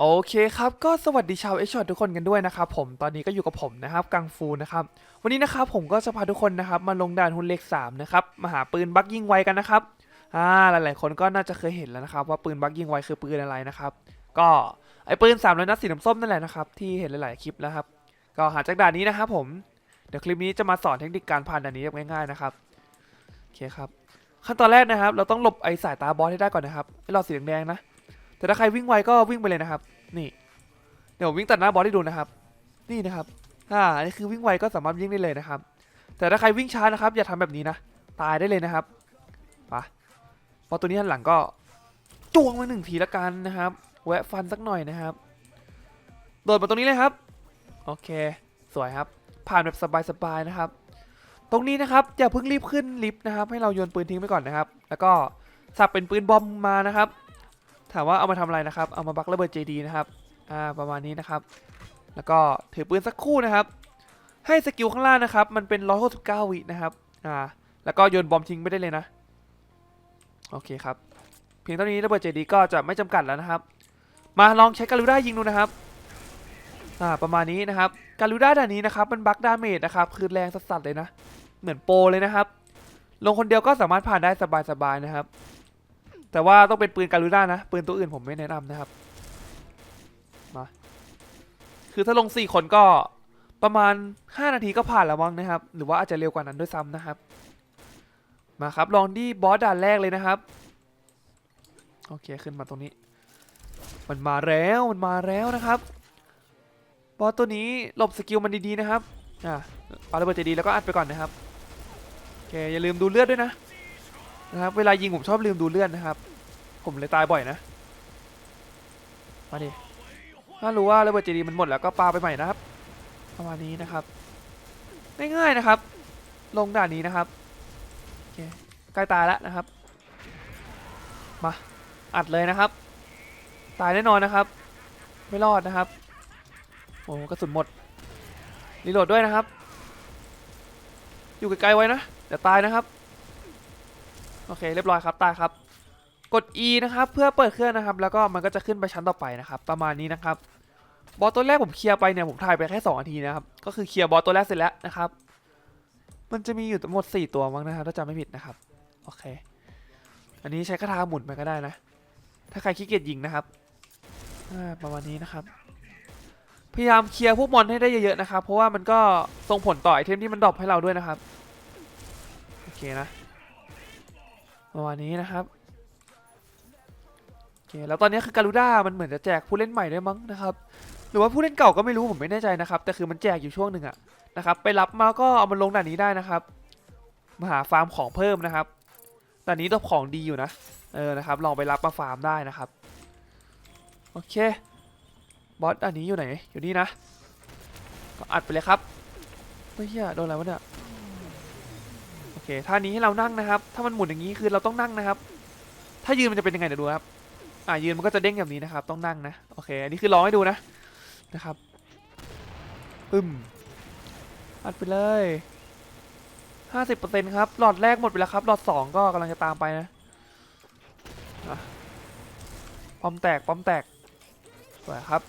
โอเคครับก็สวัสดีชาวเอชช็อตทุกคนกันด้วยนะครับผมตอนนี้ก็อยู่กับผมนะครับกังฟูนะครับวันนี้นะครับผมก็จะพาทุกคนนะครับมาลงด่านหุ่นเลข3นะครับมาหาปืนบักยิงไวกันนะครับอ่าหลายๆ คนก็น่าจะเคยเห็นแล้วนะครับ ว่าปืนบักยิงไวคือปืนอะไรนะครับก็ไอปืน3ามร้อยนัดสีน้ำส้มนั่นแหละนะครับที่เห็นหลายๆคลิปแล้วครับก็หาจากด่านนี้นะครับผมเดี๋ยวคลิปนี้จะมาสอนเทคนิคการผ่านด่านนี้แบบง่ายๆนะครับโอเคครับขั้นตอนแรกนะครับ เราต้องหลบไอสายตาบอสให้ได้ก่อนนะครับไอหลอดสีแดงๆนะ แต่ถ้าใครวิ่งไวก็วิ่งไปเลยนะครับ นี่ เดี๋ยววิ่งตัดหน้าบอสให้ดูนะครับ นี่นะครับอ่าอันนี้คือวิ่งไวก็สามารถวิ่งได้เลยนะครับ แต่ถ้าใครวิ่งช้านะครับ อย่าทำแบบนี้นะ ตายได้เลยนะครับปะพอตัวนี้หันหลังก็จ้วงมาหนึ่งทีละกันนะครับ แวะฟันสักหน่อยนะครับ โดดมาตรงนี้เลยครับ โอเค สวยครับ ผ่านแบบสบายๆนะครับ ตรงนี้นะครับอย่าเพิ่งรีบขึ้นลิฟต์นะครับ ให้เราโยนปืนทิ้งไปก่อนนะครับ แล้วก็สับเป็นปืนบอมมานะครับ ถามว่าเอามาทำอะไรนะครับ เอามาบักระเบิดเจดีนะครับ อ่า ประมาณนี้นะครับ แล้วก็ถือปืนสักคู่นะครับ ให้สกิลข้างล่างนะครับ มันเป็น169วินะครับ อ่า แล้วก็โยนบอมทิ้งไปได้เลยนะ โอเคครับ เพียงเท่านี้ระเบิดเจดีก็จะไม่จำกัดแล้วนะครับ มาลองใช้การูด้ายิงดูนะครับ อ่า ประมาณนี้นะครับ การูด้าด่านนี้นะครับ มันบักดาเมจนะครับ คือแรงสัสๆเลยนะ เหมือนโปเลยนะครับ ลงคนเดียวก็สามารถผ่านได้สบายๆนะครับ แต่ว่าต้องเป็นปืนการูด้านะ ปืนตัวอื่นผมไม่แนะนำนะครับ มา คือถ้าลง 4 คนก็ประมาณ 5 นาทีก็ผ่านแล้วมั้งนะครับ หรือว่าอาจจะเร็วกว่านั้นด้วยซ้ำนะครับ มาครับ ลองที่บอสด่านแรกเลยนะครับ โอเคขึ้นมาตรงนี้ มันมาแล้วมันมาแล้วนะครับ บอสตัวนี้หลบสกิลมันดีๆนะครับ อ่าปาระเบิดใจดีแล้วก็อัดไปก่อนนะครับ โอเคอย่าลืมดูเลือดด้วยนะ นะครับ เวลายิงผมชอบลืมดูเลื่อดนะครับ ผมเลยตายบ่อยนะ มาดิ ถ้ารู้ว่าระเบิดเจดีมันหมดแล้วก็ปาไปใหม่นะครับ ประมาณนี้นะครับ ง่ายๆนะครับ ลงด่านนี้นะครับโอเคใกล้ตายแล้วนะครับ มา อัดเลยนะครับ ตายแน่นอนนะครับ ไม่รอดนะครับ โอ้กระสุนหมด รีโหลดด้วยนะครับ อยู่ไกลๆไว้นะเดี๋ยวตายนะครับ โอเคเรียบร้อยครับตายครับ กด E นะครับเพื่อเปิดเครื่องนะครับ แล้วก็มันก็จะขึ้นไปชั้นต่อไปนะครับ ประมาณนี้นะครับ บอสตัวแรกผมเคลียร์ไปเนี่ยผมถ่ายไปแค่2นาทีนะครับ ก็คือเคลียร์บอสตัวแรกเสร็จแล้วนะครับ มันจะมีอยู่ทั้งหมด 4 ตัวมั้งนะครับถ้าจำไม่ผิดนะครับ โอเค อันนี้ใช้คาถาหมุนไปก็ได้นะ ถ้าใครขี้เกียจยิงนะครับประมาณนี้นะครับ พยายามเคลียร์พวกมอนให้ได้เยอะๆนะครับ เพราะว่ามันก็ส่งผลต่อไอเทมที่มันดรอปให้เราด้วยนะครับ โอเคนะ ประมาณนี้นะครับโอเคแล้วตอนนี้คือการูด้ามันเหมือนจะแจกผู้เล่นใหม่ด้วยมั้งนะครับ หรือว่าผู้เล่นเก่าก็ไม่รู้ผมไม่แน่ใจนะครับ แต่คือมันแจกอยู่ช่วงหนึ่งอะนะครับ ไปรับมาก็เอามาลงด่านนี้ได้นะครับ มาหาฟาร์มของเพิ่มนะครับด่านนี้ตัวของดีอยู่นะ เออนะครับ ลองไปรับมาฟาร์มได้นะครับ โอเค บอสด่านนี้อยู่ไหน อยู่นี่นะอัดไปเลยครับเฮ้ยเหี้ยโดนอะไรวะเนี่ย เคท่านี้ให้เรานั่งนะครับ ถ้ามันหมุนอย่างนี้คือเราต้องนั่งนะครับ ถ้ายืนมันจะเป็นยังไงเดี๋ยวดูครับ อ่ายืนมันก็จะเด้งแบบนี้นะครับ ต้องนั่งนะ โอเค อันนี้คือลองให้ดูนะ นะครับ ปึ้ม อัดไปเลยห้าสิบเปอร์เซ็นต์ครับ หลอดแรกหมดไปแล้วครับ หลอดสองก็กำลังจะตามไปนะอะปอมแตกปอมแตกสวยครับ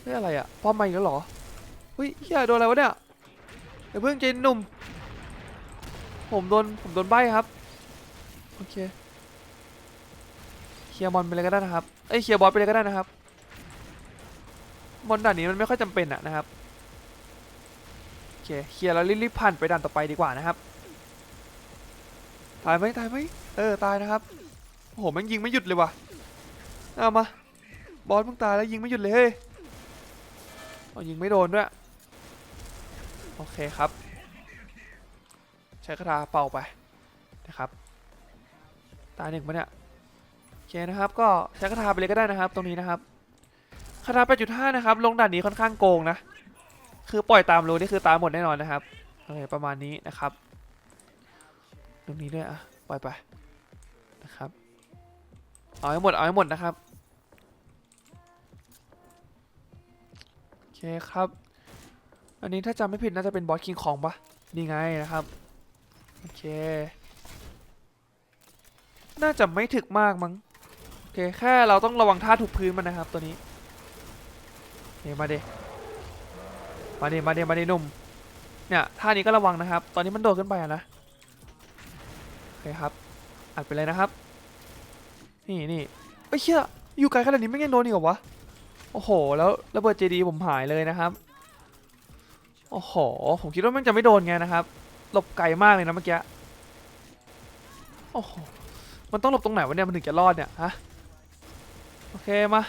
เฮ้ยอะไรอะปอมมาอีกแล้วเหรอเฮ้ยเฮียโดนอะไรวะเนี่ยเดี๋ยวเพิ่งเจนหนุ่ม ผมโดนผมโดนใบครับ โอเค เคลียร์บอลไปเลยก็ได้นะครับ เอ้ยเคลียร์บอลไปเลยก็ได้นะครับ บอลด่านนี้มันไม่ค่อยจำเป็นอะนะครับ โอเคเคลียร์แล้วรีบๆผ่านไปด่านต่อไปดีกว่านะครับ ตายไหมตายไหมเออตายนะครับโอ้โหมันยิงไม่หยุดเลยว่ะ เอามา บอลมึงตายแล้วยิงไม่หยุดเลยเฮ้ยเอายิงไม่โดนด้วย โอเคครับ ใช้คาถาเป่าไปนะครับ ตายหนึ่งปะเนี่ยโอเคนะครับ ก็ใช้คาถาไปเลยก็ได้นะครับ ตรงนี้นะครับคาถา8.5นะครับ ลงด่านนี้ค่อนข้างโกงนะ คือปล่อยตามรูนี่คือตามหมดแน่นอนนะครับโอเคประมาณนี้นะครับ ตรงนี้ด้วยอะปล่อยไปนะครับ เอาให้หมดเอาให้หมดนะครับโอเคครับ อันนี้ถ้าจำไม่ผิดน่าจะเป็นบอสคิงคองปะนี่ไงนะครับ โอเค น่าจะไม่ถึกมากมั้ง โอเค แค่เราต้องระวังท่าถูกพื้นมันนะครับตัวนี้เฮ้มาเดมาเดมาเดมาเดนุ่ม เนี่ยท่านี้ก็ระวังนะครับ ตอนนี้มันโดดขึ้นไปนะ โอเคครับ อัดไปเลยนะครับ นี่นี่ไอ้เชี่ยอยู่ไกลขนาดนี้ไม่ยังโดนอีกเหรอวะ โอ้โห แล้วระเบิดเจดีผมหายเลยนะครับ โอ้โห ผมคิดว่ามันจะไม่โดนไงนะครับ หลบไกลมากเลยนะเมื่อกี้ โอ้โห มันต้องหลบตรงไหนวะเนี่ยมันถึงจะรอดเนี่ยฮะ โอเคมา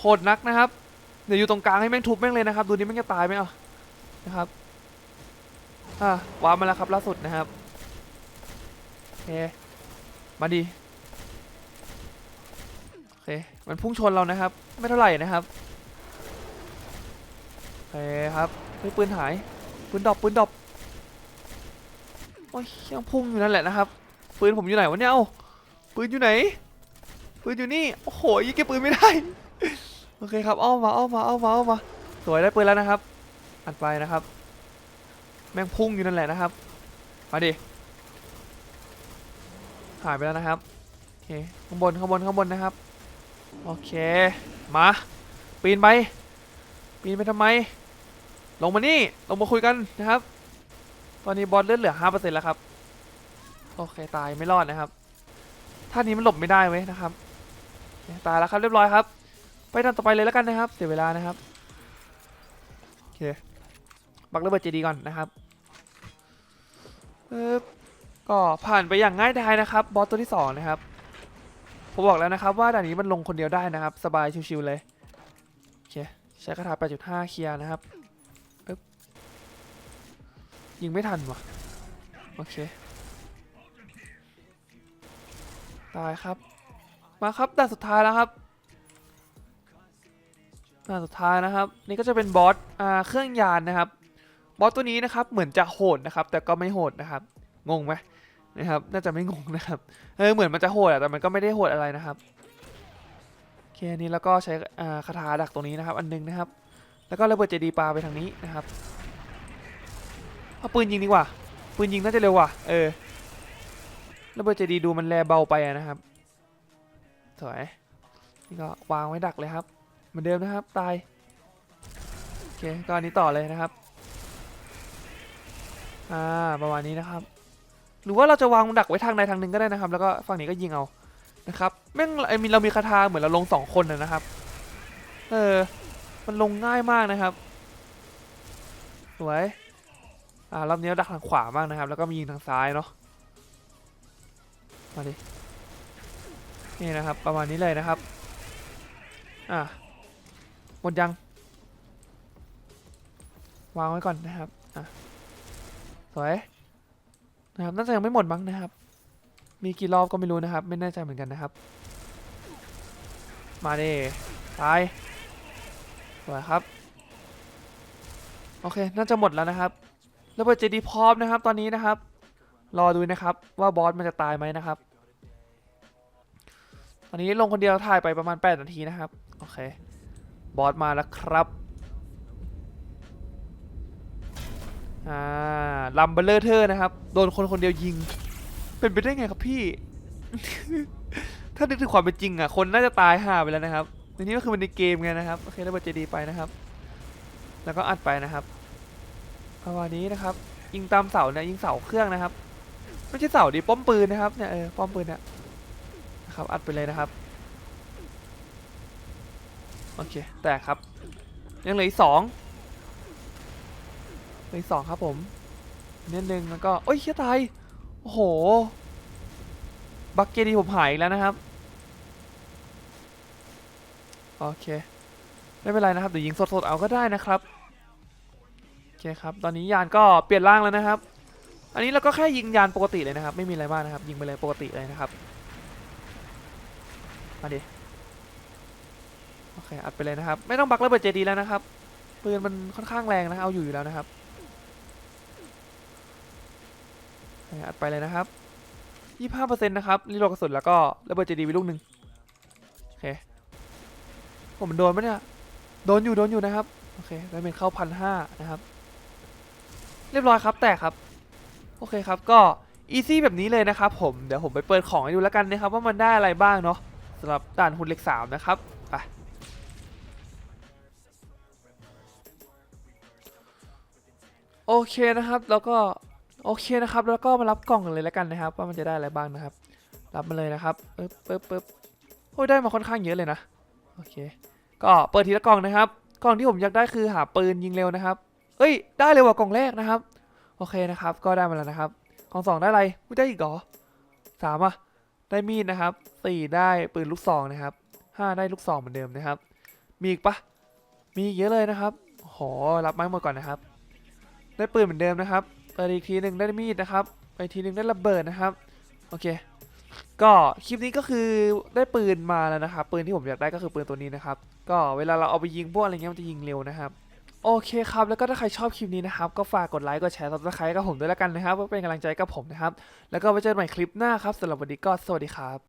โหดนักนะครับ เดี๋ยวอยู่ตรงกลางให้แม่งทุบแม่งเลยนะครับ ดูนี่แม่งจะตายไหมเอานะครับ อะว้ามาแล้วครับล่าสุดนะครับโอเคมาดีโอเค มันพุ่งชนเรานะครับ ไม่เท่าไหร่นะครับโอเคครับเฮ้ยปืนหายปืนดอปปืนดอปโอ้ยยังพุ่งอยู่นั่นแหละนะครับปืนผมอยู่ไหนวะเนี่ยเอ้าปืนอยู่ไหนปืนอยู่นี่โอ้โหยิงเก็บปืนไม่ได้โอเคครับอ้อมมาอ้อมมาอ้อมมาอ้อมมาสวยได้ปืนแล้วนะครับ อัดไปนะครับ แม่งพุ่งอยู่นั่นแหละนะครับมาดิหายไปแล้วนะครับโอเคข้างบนข้างบนข้างบนนะครับโอเคมาปีนไปปีนไปทำไม ลงมานี่ลงมาคุยกันนะครับ ตอนนี้บอลเลือดเหลือห้าเปอร์เซ็นต์แล้วครับ โอเคตายไม่รอดนะครับท่านี้มันหลบไม่ได้เว้นะครับ ตายแล้วครับเรียบร้อยครับ ไปทำต่อไปเลยแล้วกันนะครับ เสียเวลานะครับโอเคบักระเบิดเจดีก่อนนะครับปึ๊บก็ผ่านไปอย่างง่ายดายนะครับ บอสตัวที่สองนะครับ ผมบอกแล้วนะครับว่าด่านนี้มันลงคนเดียวได้นะครับ สบายชิวๆเลย โอเค ใช้คาถา8.5 เคลียร์นะครับ ยิงไม่ทันวะโอเค ตายครับ มาครับด่านสุดท้ายแล้วครับด่านสุดท้ายนะครับ นี่ก็จะเป็นบอสอ่าเครื่องยานนะครับ บอสตัวนี้นะครับเหมือนจะโหดนะครับ แต่ก็ไม่โหดนะครับ งงไหมนะครับ น่าจะไม่งงนะครับ เออเหมือนมันจะโหดอะแต่มันก็ไม่ได้โหดอะไรนะครับโอเคนี้แล้วก็ใช้คาถาดักตรงนี้นะครับ อันหนึงนะครับ แล้วก็ระเบิดเจดีย์ปาไปทางนี้นะครับ เอาปืนยิงดีกว่า ปืนยิงน่าจะเร็วกว่า เออระเบิดเจดีดูมันแลเบาไปะนะครับสวยนี่ก็วางไว้ดักเลยครับ เหมือนเดิมนะครับ ตาย โอเค ก็อันนี้ต่อเลยนะครับ อ่า ประมาณนี้นะครับ หรือว่าเราจะวางดักไว้ทางใดทางหนึ่งก็ได้นะครับ แล้วก็ฝั่งนี้ก็ยิงเอา นะครับ แม่งไอมีเรามีคาถาเหมือนเราลงสองคนนะครับ เออ มันลงง่ายมากนะครับ สวย อ่ารอบนี้ดักทางขวามากนะครับ แล้วก็มียิงทางซ้ายเนาะมาดินี่นะครับ ประมาณนี้เลยนะครับ อ่าหมดยัง วางไว้ก่อนนะครับ อะ สวย นะครับ น่าจะยังไม่หมดมั้งนะครับ มีกี่รอบก็ไม่รู้นะครับ ไม่แน่ใจเหมือนกันนะครับ มาด้ตาย สวยครับ โอเค น่าจะหมดแล้วนะครับ ระเบิดเจดีพร้อมนะครับตอนนี้นะครับ รอดูนะครับว่าบอสมันจะตายไหมนะครับ ตอนนี้ลงคนเดียวถ่ายไปประมาณ 8 นาทีนะครับ โอเค บอสมาแล้วครับอ่าลัมเบลเลอร์เทอร์นะครับ โดนคนคนเดียวยิง เป็นไปได้ไงครับพี่ ถ้านึกถึงความเป็นจริงอะ คนน่าจะตายห่าไปแล้วนะครับในนี้ก็คือมันในเกมไงนะครับ โอเคแล้วเบิดเจดีไปนะครับ แล้วก็อัดไปนะครับ ประมาณนี้นะครับ ยิงตามเสาเนี่ยยิงเสาเครื่องนะครับ ไม่ใช่เสาดิป้อมปืนนะครับเนี่ยเออป้อมปืนเนี่ยนะครับอัดไปเลยนะครับโอเคแต่ครับยังเหลืออีกสองเหลืออีกสองครับผมนิดนึงแล้วก็โอ้ยเชี่ยตายโอ้โหบักเกดีผมหายแล้วนะครับโอเคไม่เป็นไรนะครับเดี๋ยวยิงสดๆเอาก็ได้นะครับ คครับ ตอนนี้ยานก็เปลี่ยนร่างแล้วนะครับ อันนี้เราก็แค่ยิงยานปกติเลยนะครับ ไม่มีอะไรมากนะครับ ยิงไปเลยปกติเลยนะครับ มาดิ โอเค อัดไปเลยนะครับ ไม่ต้องบักระเบิดเจดีแล้วนะครับ ปืนมันค่อนข้างแรงนะ เอาอยู่อยู่แล้วนะครับอัดไปเลยนะครับ25%นะครับรีโหลดกระสุนแล้วก็ระเบิดเจดีไปลูกหนึ่งโอเค ผมโดนปะเนี่ย โดนอยู่โดนอยู่นะครับ โอเคได้เป็นเข้าพันห้านะครับ เรียบร้อยครับแตกครับ โอเคครับก็อีซี่แบบนี้เลยนะครับผมเดี๋ยวผมไปเปิดของให้ดูแล้วกันนะครับ ว่ามันได้อะไรบ้างเนาะสำหรับด่านหุ่นเหล็กสามนะครับไปโอเคนะครับแล้วก็โอเคนะครับ แล้วก็มารับกล่องกันเลยแล้วกันนะครับ ว่ามันจะได้อะไรบ้างนะครับ รับมาเลยนะครับปึ๊บปึ๊บปึ๊บโอ้ยได้มาค่อนข้างเยอะเลยนะโอเค ก็เปิดทีละกล่องนะครับ กล่องที่ผมอยากได้คือหาปืนยิงเร็วนะครับ เอ้ย ได้เลยว่ะกล่องแรกนะครับ โอเคนะครับ ก็ได้มาแล้วนะครับ กล่องสองได้อะไรอุ๊ยได้อีกเหรอสามอะ ได้มีดนะครับสี่ได้ปืนลูกซองนะครับห้าได้ลูกซองเหมือนเดิมนะครับ มีอีกปะมีเยอะเลยนะครับโอ้โหรับไม้หมดก่อนนะครับ ได้ปืนเหมือนเดิมนะครับเปิดอีกทีหนึ่งได้มีดนะครับไปทีหนึ่งได้ระเบิดนะครับ โอเค ก็คลิปนี้ก็คือได้ปืนมาแล้วนะครับ ปืนที่ผมอยากได้ก็คือปืนตัวนี้นะครับ ก็เวลาเราเอาไปยิงพวกอะไรเงี้ยมันจะยิงเร็วนะครับ โอเคครับ แล้วก็ถ้าใครชอบคลิปนี้นะครับ ก็ฝากกดไลค์ กดแชร์ซับสไครต์กับผมด้วยแล้วกันนะครับเพื่อเป็นกำลังใจกับผมนะครับ แล้วก็ไว้เจอกันใหม่คลิปหน้าครับสำหรับวันนี้ก็สวัสดีครับ